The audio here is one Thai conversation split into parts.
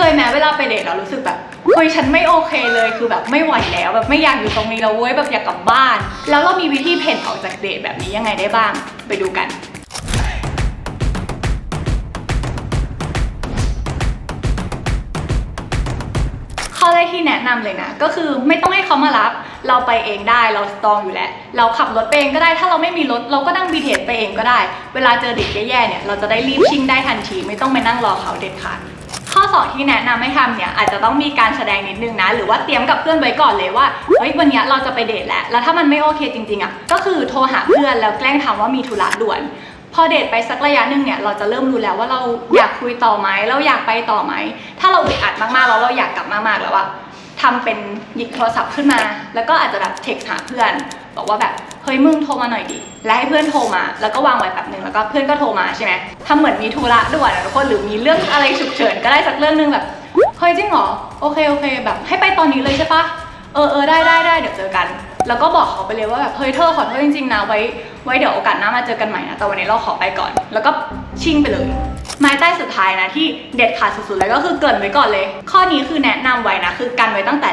เคยไหมเวลาไปเดทเรารู้สึกแบบเฮ้ยฉันไม่โอเคเลยคือแบบไม่ไหวแล้วแบบไม่อยากอยู่ตรงนี้แล้วเว้ยแบบอยากกลับบ้าน แล้วเรามีวิธีเพ่นออกจากเดทแบบนี้ยังไงได้บ้าง ไปดูกัน ข้อแรกที่แนะนำเลยนะ ก็คือไม่ต้องให้เขามารับ เราไปเองได้เราสตรองอยู่แล้ว เราขับรถไปเองก็ได้ถ้าเราไม่มีรถเราก็นั่งบีเทสไปเองก็ได้ เวลาเจอเด็กแย่ๆเนี่ยเราจะได้รีบชิ่งได้ทันทีไม่ต้องไปนั่งรอเขาเด็ดขาด ข้อสองที่แนะนำให้ทำเนี่ยอาจจะต้องมีการแสดงนิดนึงนะ หรือว่าเตรียมกับเพื่อนไว้ก่อนเลยว่าเฮ้ยวันเนี้ยเราจะไปเดทแล้วแล้วถ้ามันไม่โอเคจริงๆอะก็คือโทรหาเพื่อนแล้วแกล้งทำว่ามีธุระด่วน พอเดทไปสักระยะหนึ่งเนี่ยเราจะเริ่มรู้แล้วว่าเราอยากคุยต่อไหมเราอยากไปต่อไหมถ้าเราอึดอัดมากๆแล้วเราอยากกลับมากๆแล้วอะทำเป็นหยิบโทรศัพท์ขึ้นมา แล้วก็อาจจะแบบเท็กหาเพื่อน บอกว่าแบบ เฮ้ยมึงโทรมาหน่อยดิและให้เพื่อนโทรมา แล้วก็วางไว้แบบหนึ่งแล้วก็เพื่อนก็โทรมาใช่ไหมทำเหมือนมีธุระด่วนะทุกคนหรือมีเรื่องอะไรฉุกเฉินก็ได้สักเรื่องนึงแบบเฮ้ยจริงเหรอโอเคโอเค แบบให้ไปตอนนี้เลยใช่ปะเออเออได้ได้ได้เดี๋ยวเจอกัน แล้วก็บอกเขาไปเลยว่าแบบเฮ้ยเธอขอโทษจริงๆนะไว้ไว้เดี๋ยวโอกาสหน้ามาเจอกันใหม่นะแต่วันนี้เราขอไปก่อน แล้วก็ชิ่งไปเลยไม้ใต้สุดท้ายนะที่เด็ดขาดสุดๆเลยก็คือเกินไว้ก่อนเลย ข้อนี้คือแนะนำไว้นะคือกันไว้ตั้งแต่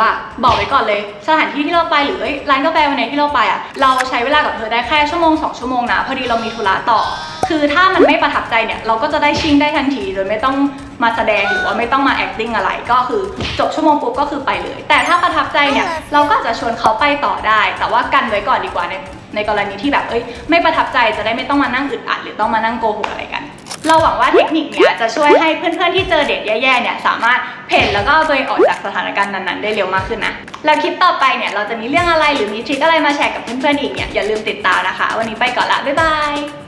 ว่า บอกไว้ก่อนเลย สถานที่ที่เราไปหรือร้านกาแฟวันไหนที่เราไปอะเราใช้เวลากับเธอได้แค่ชั่วโมงสองชั่วโมงนะพอดีเรามีธุระต่อ คือถ้ามันไม่ประทับใจเนี่ยเราก็จะได้ชิ่งได้ทันทีโดยไม่ต้องมาแสดงหรือว่าไม่ต้องมา acting อะไรก็คือจบชั่วโมงปุ๊บก็คือไปเลย แต่ถ้าประทับใจเนี่ยเราก็จะชวนเขาไปต่อได้ แต่ว่ากันไว้ก่อนดีกว่าในในกรณีที่แบบเอ้ยไม่ประทับใจจะได้ไม่ต้องมานั่งอึดอัดหรือต้องมานั่งโกหกอะไรกัน เราหวังว่าเทคนิคเนี้ยจะช่วยให้เพื่อนๆที่เจอเด็กแย่ๆเนี่ยสามารถเพ่นแล้วก็เอาตัวเองออกจากสถานการณ์นั้นๆได้เร็วมากขึ้นนะ แล้วคลิปต่อไปเนี่ยเราจะมีเรื่องอะไรหรือมีทริคอะไรมาแชร์กับเพื่อนๆอีกเนี่ยอย่าลืมติดตามนะคะ วันนี้ไปก่อนละบ๊ายบาย